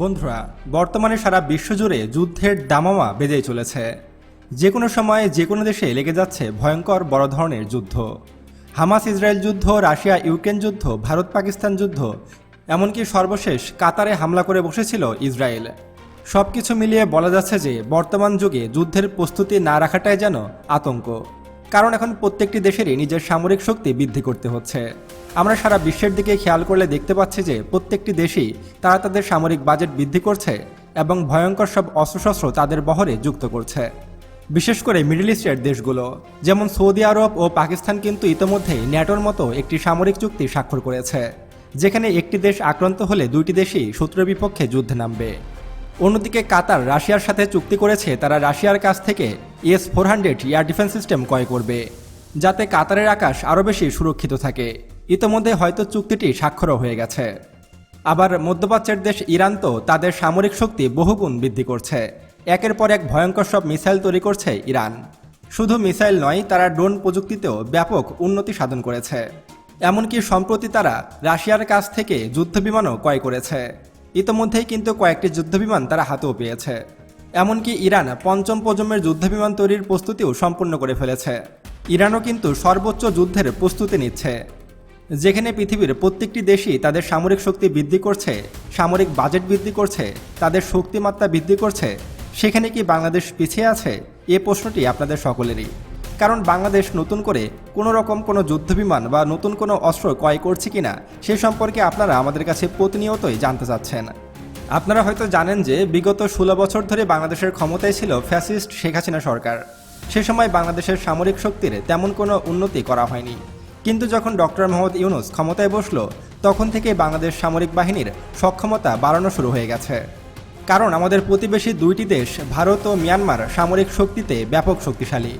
বন্ধুরা, বর্তমানে সারা বিশ্বজুড়ে যুদ্ধের দামামা বেজেই চলেছে। যে কোনো সময়ে যে কোনো দেশে লেগে যাচ্ছে ভয়ঙ্কর বড় ধরনের যুদ্ধ। হামাস ইসরায়েল যুদ্ধ, রাশিয়া ইউক্রেন যুদ্ধ, ভারত পাকিস্তান যুদ্ধ, এমনকি সর্বশেষ কাতারে হামলা করে বসেছিল ইসরায়েল। সব কিছু মিলিয়ে বলা যাচ্ছে যে বর্তমান যুগে যুদ্ধের প্রস্তুতি না রাখাটাই যেন আতঙ্ক। কারণ এখন প্রত্যেকটি দেশেরই নিজের সামরিক শক্তি বৃদ্ধি করতে হচ্ছে। আমরা সারা বিশ্বের দিকে খেয়াল করলে দেখতে পাচ্ছি যে প্রত্যেকটি দেশই তারা তাদের সামরিক বাজেট বৃদ্ধি করছে এবং ভয়ঙ্কর সব অস্ত্রশস্ত্র তাদের বহরে যুক্ত করছে। বিশেষ করে মিডল ইস্টের দেশগুলো, যেমন সৌদি আরব ও পাকিস্তান কিন্তু ইতোমধ্যেই ন্যাটোর মতো একটি সামরিক চুক্তি স্বাক্ষর করেছে, যেখানে একটি দেশ আক্রান্ত হলে দুইটি দেশই শত্রুর বিপক্ষে যুদ্ধে নামবে। অন্যদিকে কাতার রাশিয়ার সাথে চুক্তি করেছে, তারা রাশিয়ার কাছ থেকে S four hundred air defence system ক্রয় করবে, যাতে কাতারের আকাশ আরও বেশি সুরক্ষিত থাকে। ইতোমধ্যে হয়তো চুক্তিটি স্বাক্ষরও হয়ে গেছে। আবার মধ্যপ্রাচ্যের দেশ ইরান তো তাদের সামরিক শক্তি বহুগুণ বৃদ্ধি করছে। একের পর এক ভয়ঙ্কর সব মিসাইল তৈরি করছে ইরান। শুধু মিসাইল নয়, তারা ড্রোন প্রযুক্তিতেও ব্যাপক উন্নতি সাধন করেছে। এমনকি সম্প্রতি তারা রাশিয়ার কাছ থেকে যুদ্ধবিমানও ক্রয় করেছে। ইতোমধ্যেই কিন্তু কয়েকটি যুদ্ধবিমান তারা হাতেও পেয়েছে। এমনকি ইরান পঞ্চম প্রজন্মের যুদ্ধবিমান তৈরির প্রস্তুতিও সম্পূর্ণ করে ফেলেছে। ইরানও কিন্তু সর্বোচ্চ যুদ্ধের প্রস্তুতি নিচ্ছে। যেখানে পৃথিবীর প্রত্যেকটি দেশই তাদের সামরিক শক্তি বৃদ্ধি করছে, সামরিক বাজেট বৃদ্ধি করছে, তাদের শক্তিমাত্রা বৃদ্ধি করছে। সেখানে কি বাংলাদেশ পিছিয়ে আছে? এ প্রশ্নটি আপনাদের সকলেরই। কারণ বাংলাদেশ নতুন করে কোনো রকম কোনো যুদ্ধবিমান বা নতুন কোনো অস্ত্র ক্রয় করছে কিনা সে সম্পর্কে আপনারা আমাদের কাছে প্রতিনিয়তই জানতে চাচ্ছেন। আপনারা হয়তো জানেন যে বিগত ষোলো বছর ধরে বাংলাদেশের ক্ষমতায় ছিল ফ্যাসিস্ট শেখ হাসিনা সরকার। সে সময় বাংলাদেশের সামরিক শক্তির তেমন কোনো উন্নতি করা হয়নি। কিন্তু যখন ডক্টর মোহাম্মদ ইউনুস ক্ষমতায় বসল, তখন থেকে বাংলাদেশ সামরিক বাহিনীর সক্ষমতা বাড়ানো শুরু হয়ে গেছে। কারণ আমাদের প্রতিবেশী দুইটি দেশ, ভারত ও মিয়ানমার সামরিক শক্তিতে ব্যাপক শক্তিশালী।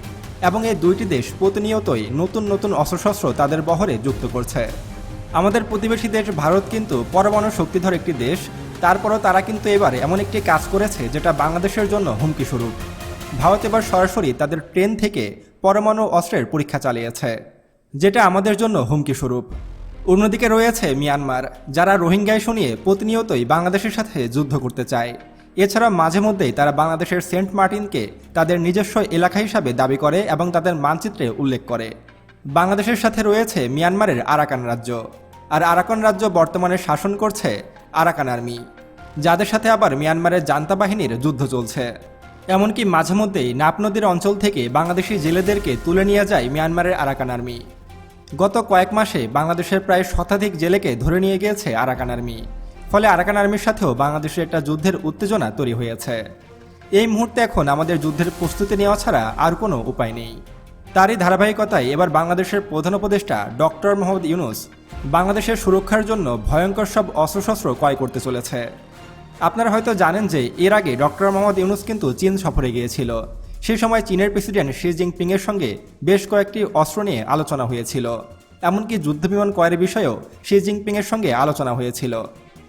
এবং এই দুইটি দেশ প্রতিনিয়তই নতুন নতুন অস্ত্রশস্ত্র তাদের বহরে যুক্ত করছে। আমাদের প্রতিবেশী দেশ ভারত কিন্তু পরমাণু শক্তিধর একটি দেশ, তারপরও তারা কিন্তু এবারে এমন একটি কাজ করেছে যেটা বাংলাদেশের জন্য হুমকি স্বরূপ। ভারত এবার সরাসরি তাদের ট্রেন থেকে পরমাণু অস্ত্রের পরীক্ষা চালিয়েছে, যেটা আমাদের জন্য হুমকি স্বরূপ। অন্যদিকে রয়েছে মিয়ানমার, যারা রোহিঙ্গায় শুনিয়ে প্রতিনিয়তই বাংলাদেশের সাথে যুদ্ধ করতে চায়। এছাড়া মাঝে মধ্যেই তারা বাংলাদেশের সেন্ট মার্টিনকে তাদের নিজস্ব এলাকা হিসাবে দাবি করে এবং তাদের মানচিত্রে উল্লেখ করে। বাংলাদেশের সাথে রয়েছে মিয়ানমারের আরাকান রাজ্য। আর আরাকান রাজ্য বর্তমানে শাসন করছে আরাকান আর্মি, যাদের সাথে আবার মিয়ানমারের জান্তা বাহিনীর যুদ্ধ চলছে। এমনকি মাঝে মধ্যেই নাপ নদীর অঞ্চল থেকে বাংলাদেশি জেলেদেরকে তুলে নিয়ে যায় মিয়ানমারের আরাকান আর্মি। গত কয়েক মাসে বাংলাদেশের প্রায় শতাধিক জেলেকে ধরে নিয়ে গিয়েছে আরাকান আর্মি। ফলে আরাকান আর্মির সাথেও বাংলাদেশের একটা যুদ্ধের উত্তেজনা তৈরি হয়েছে। এই মুহূর্তে এখন আমাদের যুদ্ধের প্রস্তুতি নেওয়া ছাড়া আর কোনো উপায় নেই। তারই ধারাবাহিকতায় এবার বাংলাদেশের প্রধান উপদেষ্টা ডক্টর মোহাম্মদ ইউনুস বাংলাদেশের সুরক্ষার জন্য ভয়ঙ্কর সব অস্ত্রশস্ত্র ক্রয় করতে চলেছে। আপনারা হয়তো জানেন যে এর আগে ডক্টর মোহাম্মদ ইউনুস কিন্তু চীন সফরে গিয়েছিল। সেই সময় চীনের প্রেসিডেন্ট শি জিনপিংয়ের সঙ্গে বেশ কয়েকটি অস্ত্র নিয়ে আলোচনা হয়েছিল। এমনকি যুদ্ধবিমান ক্রয়ের বিষয়েও শি জিনপিংয়ের সঙ্গে আলোচনা হয়েছিল।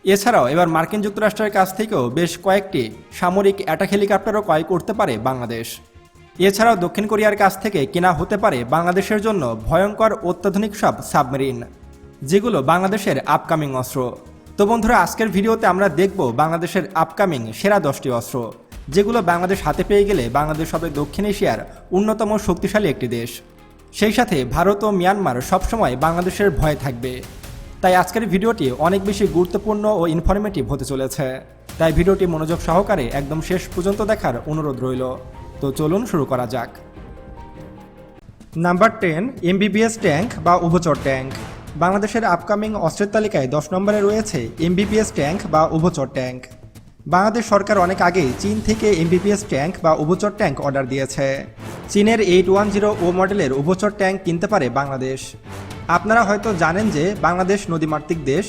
এছাড়াও এবার মার্কিন যুক্তরাষ্ট্রের কাছ থেকেও বেশ কয়েকটি সামরিক অ্যাটাক হেলিকপ্টারও ক্রয় করতে পারে বাংলাদেশ। এছাড়াও দক্ষিণ কোরিয়ার কাছ থেকে কেনা হতে পারে বাংলাদেশের জন্য ভয়ঙ্কর অত্যাধুনিক সব সাবমেরিন, যেগুলো বাংলাদেশের আপকামিং অস্ত্র। তো বন্ধুরা, আজকের ভিডিওতে আমরা দেখব বাংলাদেশের আপকামিং সেরা দশটি অস্ত্র, যেগুলো বাংলাদেশ হাতে পেয়ে গেলে বাংলাদেশ হবে দক্ষিণ এশিয়ার অন্যতম শক্তিশালী একটি দেশ। সেই সাথে ভারত ও মিয়ানমার সবসময় বাংলাদেশের ভয় থাকবে। তাই আজকের ভিডিওটি অনেক বেশি গুরুত্বপূর্ণ ও ইনফরমেটিভ হতে চলেছে। তাই ভিডিওটি মনোযোগ সহকারে একদম শেষ পর্যন্ত দেখার অনুরোধ রইল। তো চলুন শুরু করা যাক। নাম্বার টেন, এমবিবিএস ট্যাঙ্ক বা উভচর ট্যাঙ্ক। বাংলাদেশের আপকামিং অস্ত্রের তালিকায় দশ নম্বরে রয়েছে এমবিবিএস ট্যাঙ্ক বা উভচর ট্যাঙ্ক। বাংলাদেশ সরকার অনেক আগেই চীন থেকে এমবিবিএস ট্যাঙ্ক বা উভচর ট্যাঙ্ক অর্ডার দিয়েছে। চীনের এইট ওয়ান জিরো ও মডেলের উভচর ট্যাঙ্ক কিনতে পারে বাংলাদেশ। আপনারা হয়তো জানেন যে বাংলাদেশ নদীমাতৃক দেশ,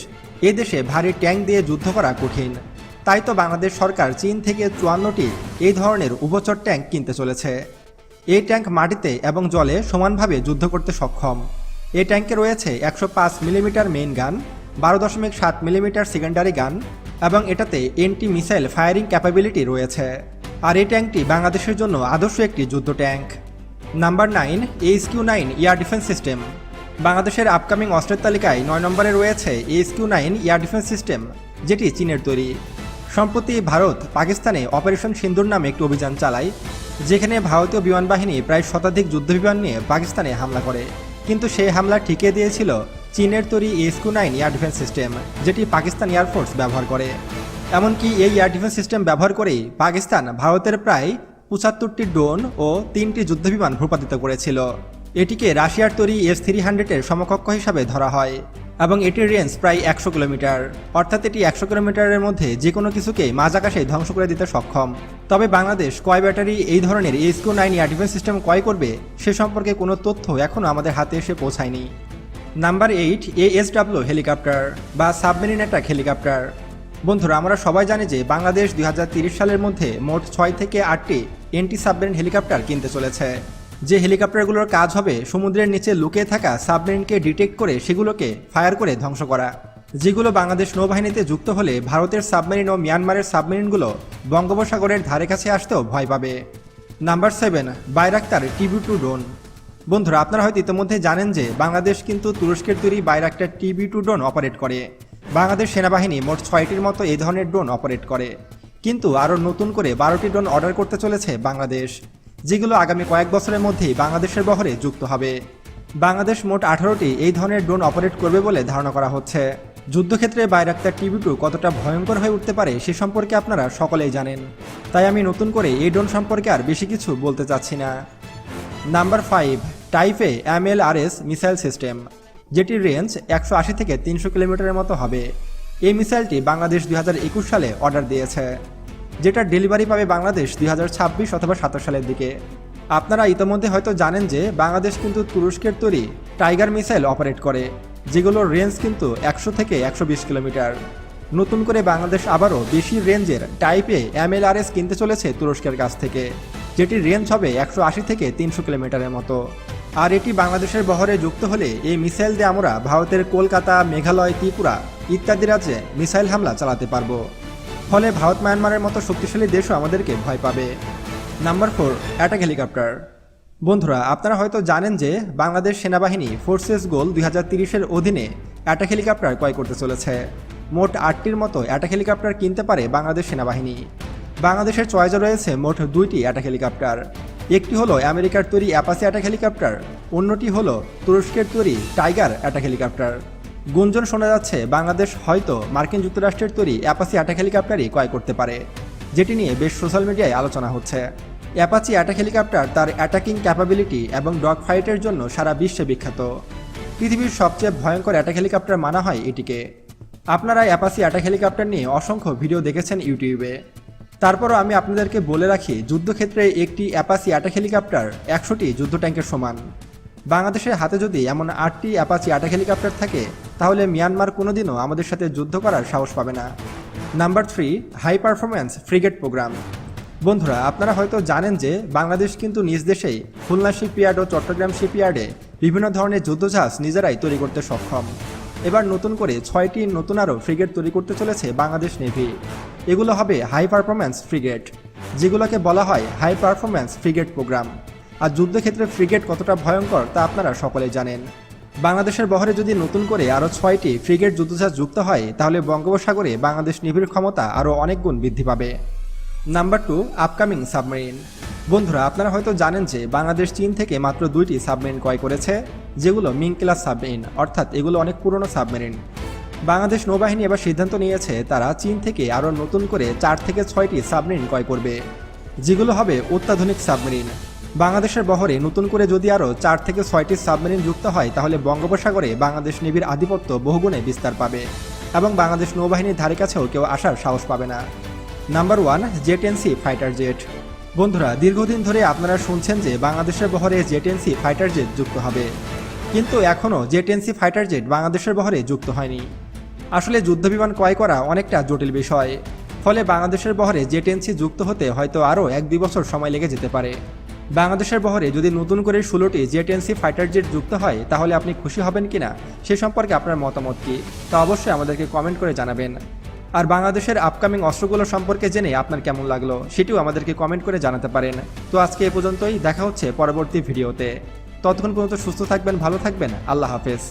এ দেশে ভারী ট্যাঙ্ক দিয়ে যুদ্ধ করা কঠিন। তাই তো বাংলাদেশ সরকার চীন থেকে চুয়ান্নটি এই ধরনের উভচর ট্যাঙ্ক কিনতে চলেছে। এই ট্যাঙ্ক মাটিতে এবং জলে সমানভাবে যুদ্ধ করতে সক্ষম। এই ট্যাঙ্কে রয়েছে একশো পাঁচ মিলিমিটার মেইন গান বারো দশমিক সাত মিলিমিটার সেকেন্ডারি গান এবং এটাতে এন্টি মিসাইল ফায়ারিং ক্যাপাবিলিটি রয়েছে। আর এই ট্যাঙ্কটি বাংলাদেশের জন্য আদর্শ একটি যুদ্ধ tank. Number nine H Q nine air defence system বাংলাদেশের আপকামিং অস্ত্রের তালিকায় নয় নম্বরে রয়েছে H Q nine air defence system যেটি চীনের তৈরি। সম্প্রতি ভারত পাকিস্তানে অপারেশন সিন্দুর নামে একটি অভিযান চালায়, যেখানে ভারতীয় বিমান বাহিনী প্রায় শতাধিক যুদ্ধবিমান নিয়ে পাকিস্তানে হামলা করে। কিন্তু সেই হামলা ঠিকিয়ে দিয়েছিল চীনের তৈরি S Q nine air defence system যেটি পাকিস্তান এয়ারফোর্স ব্যবহার করে। এমনকি এই এয়ার ডিফেন্স সিস্টেম ব্যবহার করেই পাকিস্তান ভারতের প্রায় পঁচাত্তরটি ড্রোন ও তিনটি যুদ্ধবিমান ভূপাতিত করেছিল। এটিকে রাশিয়ার তৈরি এস থ্রি হান্ড্রেডের সমকক্ষ হিসাবে ধরা হয়, এবং এটির রেঞ্জ প্রায় একশো কিলোমিটার। অর্থাৎ এটি একশো কিলোমিটারের মধ্যে যে কোনো কিছুকে মাঝ আকাশে ধ্বংস করে দিতে সক্ষম। তবে বাংলাদেশ কয় ব্যাটারি এই ধরনের S Q nine air defence system ক্রয় করবে, সে সম্পর্কে কোনো তথ্য এখনও আমাদের হাতে এসে পৌঁছায়নি। নাম্বার এইট এএসডাব্লিউ হেলিকপ্টার বা সাবমেরিন অ্যাটাক হেলিকপ্টার। বন্ধুরা, আমরা সবাই জানি যে বাংলাদেশ দুই সালের মধ্যে মোট ছয় থেকে আটটি এন্টি সাবমেরিন হেলিকপ্টার কিনতে চলেছে। যে হেলিকপ্টারগুলোর কাজ হবে, সমুদ্রের নিচে লুকিয়ে থাকা সাবমেরিনকে ডিটেক্ট করে সেগুলোকে ফায়ার করে ধ্বংস করা। যেগুলো বাংলাদেশ নৌবাহিনীতে যুক্ত হলে ভারতের সাবমেরিন ও মিয়ানমারের সাবমেরিনগুলো বঙ্গোপসাগরের ধারে কাছে আসতেও ভয় পাবে। Number seven, Bayraktar TV two drone. বন্ধুরা, আপনারা হয়তো ইতিমধ্যে জানেন যে বাংলাদেশ কিন্তু তুরস্কের তৈরি Bayraktar TV two drone operate করে। বাংলাদেশ সেনাবাহিনী মোট ছয়টির মতো এই ধরনের ড্রোন অপারেট করে। কিন্তু আরও নতুন করে বারোটি ড্রোন অর্ডার করতে চলেছে বাংলাদেশ। যেগুলো আগামী কয়েক বছরের মধ্যেই বাংলাদেশের বহরে যুক্ত হবে। বাংলাদেশ মোট আঠারোটি এই ধরনের ড্রোন অপারেট করবে বলে ধারণা করা হচ্ছে। যুদ্ধক্ষেত্রে বাইরাক্তার টিভি টু কতটা ভয়ঙ্কর হয়ে উঠতে পারে সে সম্পর্কে আপনারা সকলেই জানেন। তাই আমি নতুন করে এই ড্রোন সম্পর্কে আর বেশি কিছু বলতে চাচ্ছি না। নাম্বার ফাইভ টাইপে M L R S missile system, যেটির রেঞ্জ একশো আশি থেকে তিনশো কিলোমিটারের মতো হবে। এই মিসাইলটি বাংলাদেশ দুই হাজার একুশ সালে অর্ডার দিয়েছে। যেটার ডেলিভারি পাবে বাংলাদেশ দুই হাজার ছাব্বিশ অথবা সাতাশ সালের দিকে। আপনারা ইতোমধ্যে হয়তো জানেন যে বাংলাদেশ কিন্তু তুরস্কের তৈরি টাইগার মিসাইল অপারেট করে, যেগুলোর রেঞ্জ কিন্তু একশো থেকে একশো বিশ কিলোমিটার। নতুন করে বাংলাদেশ আবারও বেশি রেঞ্জের টাইপে এমএলআরএস কিনতে চলেছে তুরস্কের কাছ থেকে, যেটির রেঞ্জ হবে একশো আশি থেকে তিনশো কিলোমিটারের মতো। আর এটি বাংলাদেশের বহরে যুক্ত হলে এই মিসাইল দিয়ে আমরা ভারতের কলকাতা, মেঘালয়, ত্রিপুরা ইত্যাদি রাজ্যে মিসাইল হামলা চালাতে পারব। ফলে ভারত মায়ানমারের মতো শক্তিশালী দেশও আমাদেরকে ভয় পাবে। Number four, attack helicopter. বন্ধুরা, আপনারা হয়তো জানেন যে বাংলাদেশ সেনাবাহিনী ফোর্সেস গোল দুই হাজার তিরিশের অধীনে অ্যাটাক হেলিকপ্টার ক্রয় করতে চলেছে। মোট আটটির মতো অ্যাটাক হেলিকপ্টার কিনতে পারে বাংলাদেশ সেনাবাহিনী। বাংলাদেশের চয়েজে রয়েছে মোট দুইটি অ্যাটাক হেলিকপ্টার। একটি হলো আমেরিকার তৈরি অ্যাপাসি অ্যাটাক হেলিকপ্টার, অন্যটি হলো তুরস্কের তৈরি টাইগার অ্যাটাক হেলিকপ্টার। গুঞ্জন শোনা যাচ্ছে, বাংলাদেশ হয়তো মার্কিন যুক্তরাষ্ট্রের তৈরি অ্যাপাসি অ্যাটাক হেলিকপ্টারই ক্রয় করতে পারে, যেটি নিয়ে বেশ সোশ্যাল মিডিয়ায় আলোচনা হচ্ছে। অ্যাপাচি অ্যাটাক হেলিকপ্টার তার অ্যাটাকিং ক্যাপাবিলিটি এবং ডগ ফাইটের জন্য সারা বিশ্বে বিখ্যাত। পৃথিবীর সবচেয়ে ভয়ঙ্কর অ্যাটাক হেলিকপ্টার মানা হয় এটিকে। আপনারা অ্যাপাসি অ্যাটাক হেলিকপ্টার নিয়ে অসংখ্য ভিডিও দেখেছেন ইউটিউবে। তারপরও আমি আপনাদেরকে বলে রাখি, যুদ্ধক্ষেত্রে একটি অ্যাপাসি অ্যাটাক হেলিকপ্টার একশোটি যুদ্ধ ট্যাঙ্কের সমান। বাংলাদেশের হাতে যদি এমন আটটি অ্যাপাচি অ্যাটাক হেলিকপ্টার থাকে, তাহলে মিয়ানমার কোনোদিনও আমাদের সাথে যুদ্ধ করার সাহস পাবে না। Number three, high performance frigate programme. বন্ধুরা, আপনারা হয়তো জানেন যে বাংলাদেশ কিন্তু নিজ দেশেই খুলনা শিপইয়ার্ড ও চট্টগ্রাম শিপইয়ার্ডে বিভিন্ন ধরনের যুদ্ধজাহাজ নিজেরাই তৈরি করতে সক্ষম। এবার নতুন করে ছয়টি নতুন আরও ফ্রিগেট তৈরি করতে চলেছে বাংলাদেশ নেভি। এগুলো হবে হাই পারফরম্যান্স ফ্রিগেট, যেগুলোকে বলা হয় হাই পারফরম্যান্স ফ্রিগেট প্রোগ্রাম। আর যুদ্ধক্ষেত্রে ফ্রিগেট কতটা ভয়ঙ্কর তা আপনারা সকলেই জানেন। বাংলাদেশের বহরে যদি নতুন করে আরও ছয়টি ফ্রিগেট যুদ্ধজাহাজ যুক্ত হয়, তাহলে বঙ্গোপসাগরে বাংলাদেশ নিবিড় ক্ষমতা আরও অনেক গুণ বৃদ্ধি পাবে। নাম্বার টু আপকামিং সাবমেরিন বন্ধুরা, আপনারা হয়তো জানেন যে বাংলাদেশ চীন থেকে মাত্র দুইটি সাবমেরিন ক্রয় করেছে, যেগুলো মিং ক্লাস সাবমেরিন অর্থাৎ এগুলো অনেক পুরনো সাবমেরিন বাংলাদেশ নৌবাহিনী এবার সিদ্ধান্ত নিয়েছে তারা চীন থেকে আরও নতুন করে চার থেকে ছয়টি সাবমেরিন ক্রয় করবে, যেগুলো হবে অত্যাধুনিক সাবমেরিন বাংলাদেশের বহরে নতুন করে যদি আরও চার থেকে ছয়টি সাবমেরিন যুক্ত হয়, তাহলে বঙ্গোপসাগরে বাংলাদেশ নেভির আধিপত্য বহুগুণে বিস্তার পাবে এবং বাংলাদেশ নৌবাহিনীর ধারে কাছেও কেউ আসার সাহস পাবে না। Number one J ten C fighter jet. বন্ধুরা, দীর্ঘদিন ধরে আপনারা শুনছেন যে বাংলাদেশের বহরে জেটেন্সি ফাইটার জেট যুক্ত হবে। কিন্তু এখনও জেটেন্সি ফাইটার জেট বাংলাদেশের বহরে যুক্ত হয়নি। আসলে যুদ্ধবিমান ক্রয় করা অনেকটা জটিল বিষয়। ফলে বাংলাদেশের বহরে জেটেন্সি যুক্ত হতে হয়তো আরও এক দুই বছর সময় লেগে যেতে পারে। বাংলাদেশের বহরে যদি নতুন করে ষোলোটি জেটেন্সি ফাইটার জেট যুক্ত হয়, তাহলে আপনি খুশি হবেন কিনা? সে সম্পর্কে আপনার মতামত কী? তা অবশ্যই আমাদেরকে কমেন্ট করে জানাবেন। আর বাংলাদেশের আপকামিং অস্ত্রগুলো সম্পর্কে জেনে আপনার কেমন লাগল, সেটিও আমাদেরকে কমেন্ট করে জানাতে পারেন। তো আজকে এ পর্যন্তই, দেখা হচ্ছে পরবর্তী ভিডিওতে ততক্ষণ পর্যন্ত সুস্থ থাকবেন, ভালো থাকবেন, আল্লাহ হাফেজ।